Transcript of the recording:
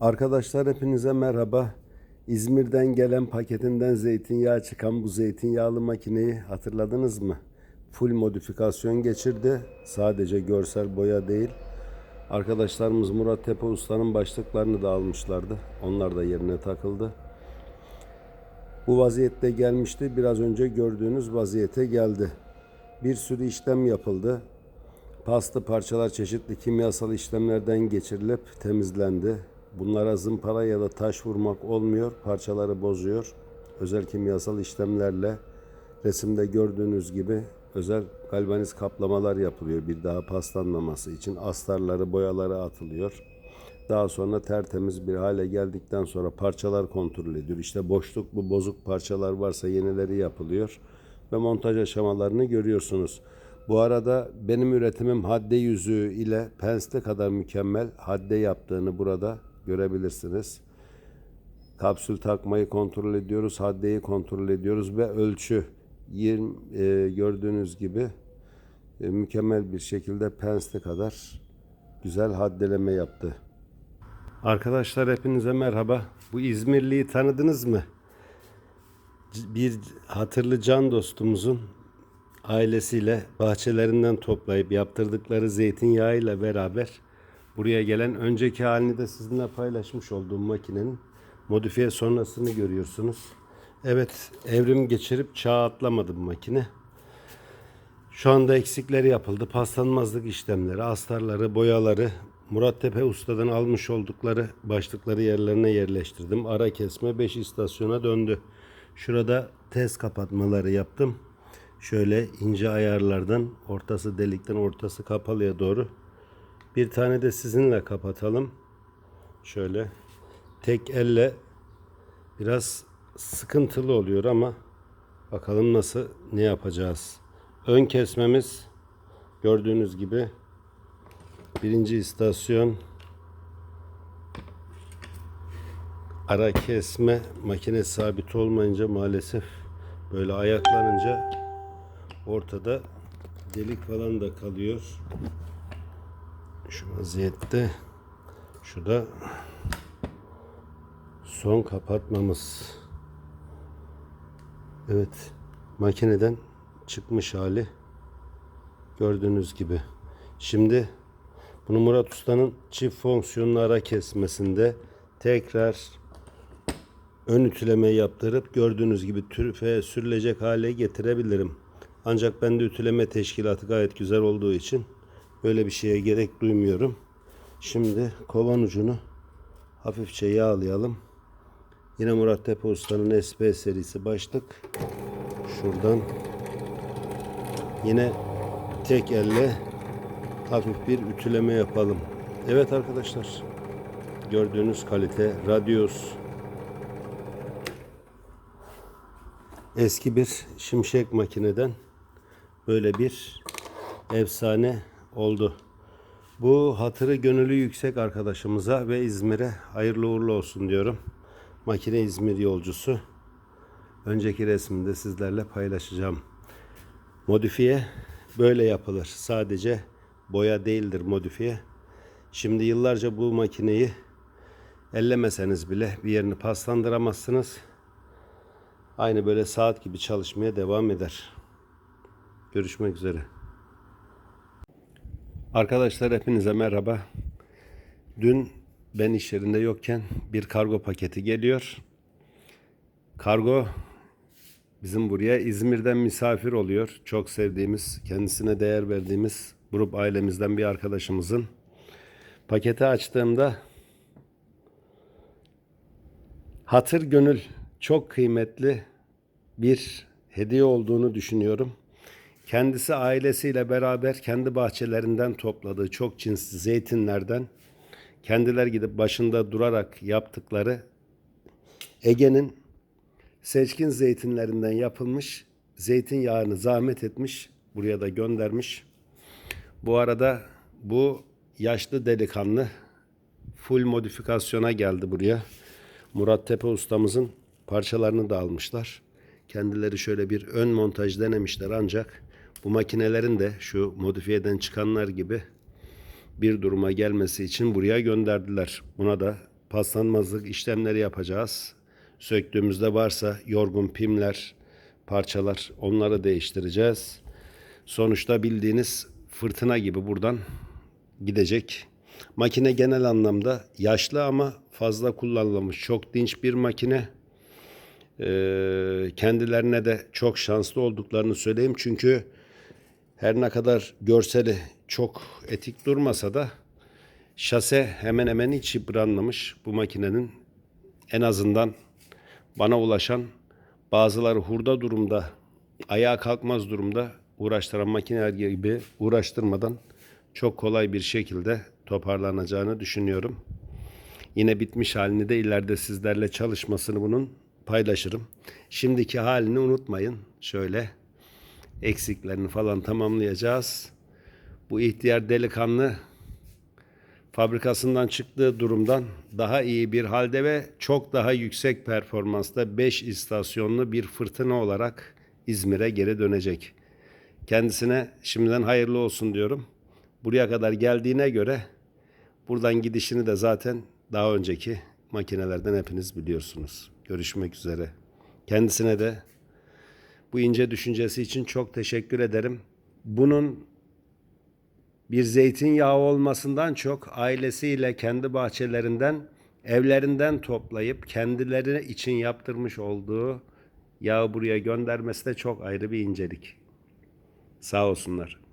Arkadaşlar hepinize merhaba. İzmir'den gelen paketinden zeytinyağı çıkan bu zeytinyağlı makineyi hatırladınız mı? Full modifikasyon geçirdi. Sadece görsel boya değil. Arkadaşlarımız Murat Tepe Usta'nın başlıklarını da almışlardı. Onlar da yerine takıldı. Bu vaziyette gelmişti. Biraz önce gördüğünüz vaziyete geldi. Bir sürü işlem yapıldı. Paslı parçalar çeşitli kimyasal işlemlerden geçirilip temizlendi. Bunlara zımpara ya da taş vurmak olmuyor. Parçaları bozuyor. Özel kimyasal işlemlerle resimde gördüğünüz gibi özel galvaniz kaplamalar yapılıyor bir daha paslanmaması için. Astarları, boyaları atılıyor. Daha sonra tertemiz bir hale geldikten sonra parçalar kontrol ediyor. İşte boşluk bu bozuk parçalar varsa yenileri yapılıyor ve montaj aşamalarını görüyorsunuz. Bu arada benim üretimim hadde yüzüğü ile pensle kadar mükemmel hadde yaptığını burada görebilirsiniz. Kapsül takmayı kontrol ediyoruz, haddeyi kontrol ediyoruz ve ölçü 20 e, gördüğünüz gibi e, mükemmel bir şekilde pensle kadar güzel haddeleme yaptı. Arkadaşlar hepinize merhaba. Bu İzmirliyi tanıdınız mı? Bir hatırlı can dostumuzun ailesiyle bahçelerinden toplayıp yaptırdıkları zeytinyağıyla beraber buraya gelen önceki halini de sizinle paylaşmış olduğum makinenin modifiye sonrasını görüyorsunuz. Evet evrim geçirip çağ atlamadı bu makine. Şu anda eksikleri yapıldı. Paslanmazlık işlemleri, astarları, boyaları Murat Tepe Usta'dan almış oldukları başlıkları yerlerine yerleştirdim. Ara kesme 5 istasyona döndü. Şurada tez kapatmaları yaptım. Şöyle ince ayarlardan ortası delikten ortası kapalıya doğru. Bir tane de sizinle kapatalım. Şöyle tek elle biraz sıkıntılı oluyor ama bakalım nasıl ne yapacağız. Ön kesmemiz gördüğünüz gibi birinci istasyon ara kesme makine sabit olmayınca maalesef böyle ayaklanınca ortada delik falan da kalıyor. Şu vaziyette şu da son kapatmamız. Evet makineden çıkmış hali gördüğünüz gibi. Şimdi bunu Murat Usta'nın çift fonksiyonlu ara kesmesinde tekrar ön ütüleme yaptırıp gördüğünüz gibi tüfe sürülecek hale getirebilirim. Ancak bende ütüleme teşkilatı gayet güzel olduğu için böyle bir şeye gerek duymuyorum. Şimdi kovan ucunu hafifçe yağlayalım. Yine Murat Tepe Usta'nın SP serisi başlık. Şuradan yine tek elle hafif bir ütüleme yapalım. Evet arkadaşlar. Gördüğünüz kalite Radius eski bir şimşek makineden böyle bir efsane oldu. Bu hatırı gönüllü yüksek arkadaşımıza ve İzmir'e hayırlı uğurlu olsun diyorum. Makine İzmir yolcusu. Önceki resminde sizlerle paylaşacağım. Modifiye böyle yapılır. Sadece boya değildir modifiye. Şimdi yıllarca bu makineyi ellemeseniz bile bir yerini paslandıramazsınız. Aynı böyle saat gibi çalışmaya devam eder. Görüşmek üzere. Arkadaşlar hepinize merhaba. Dün ben iş yerinde yokken bir kargo paketi geliyor. Kargo bizim buraya İzmir'den misafir oluyor. Çok sevdiğimiz, kendisine değer verdiğimiz grup ailemizden bir arkadaşımızın. Paketi açtığımda hatır gönül çok kıymetli bir hediye olduğunu düşünüyorum. Kendisi ailesiyle beraber kendi bahçelerinden topladığı çok cinsli zeytinlerden kendiler gidip başında durarak yaptıkları Ege'nin seçkin zeytinlerinden yapılmış zeytinyağını zahmet etmiş, buraya da göndermiş. Bu arada bu yaşlı delikanlı full modifikasyona geldi buraya. Murat Tepe ustamızın parçalarını da almışlar. Kendileri şöyle bir ön montaj denemişler ancak bu makinelerin de şu modifiyeden çıkanlar gibi bir duruma gelmesi için buraya gönderdiler. Buna da paslanmazlık işlemleri yapacağız. Söktüğümüzde varsa yorgun pimler, parçalar onları değiştireceğiz. Sonuçta bildiğiniz fırtına gibi buradan gidecek. Makine genel anlamda yaşlı ama fazla kullanılmış çok dinç bir makine. Ee, kendilerine de çok şanslı olduklarını söyleyeyim. Çünkü her ne kadar görseli çok etik durmasa da şase hemen hemen hiç yıpranmamış bu makinenin. En azından bana ulaşan bazıları hurda durumda, ayağa kalkmaz durumda uğraştıran makineler gibi uğraştırmadan çok kolay bir şekilde toparlanacağını düşünüyorum. Yine bitmiş halini de ileride sizlerle çalışmasını bunun paylaşırım. Şimdiki halini unutmayın. Şöyle eksiklerini falan tamamlayacağız. Bu ihtiyar delikanlı fabrikasından çıktığı durumdan daha iyi bir halde ve çok daha yüksek performansta 5 istasyonlu bir fırtına olarak İzmir'e geri dönecek. Kendisine şimdiden hayırlı olsun diyorum. Buraya kadar geldiğine göre buradan gidişini de zaten daha önceki makinelerden hepiniz biliyorsunuz. Görüşmek üzere. Kendisine de bu ince düşüncesi için çok teşekkür ederim. Bunun bir zeytinyağı olmasından çok ailesiyle kendi bahçelerinden, evlerinden toplayıp kendileri için yaptırmış olduğu yağı buraya göndermesi de çok ayrı bir incelik. Sağ olsunlar.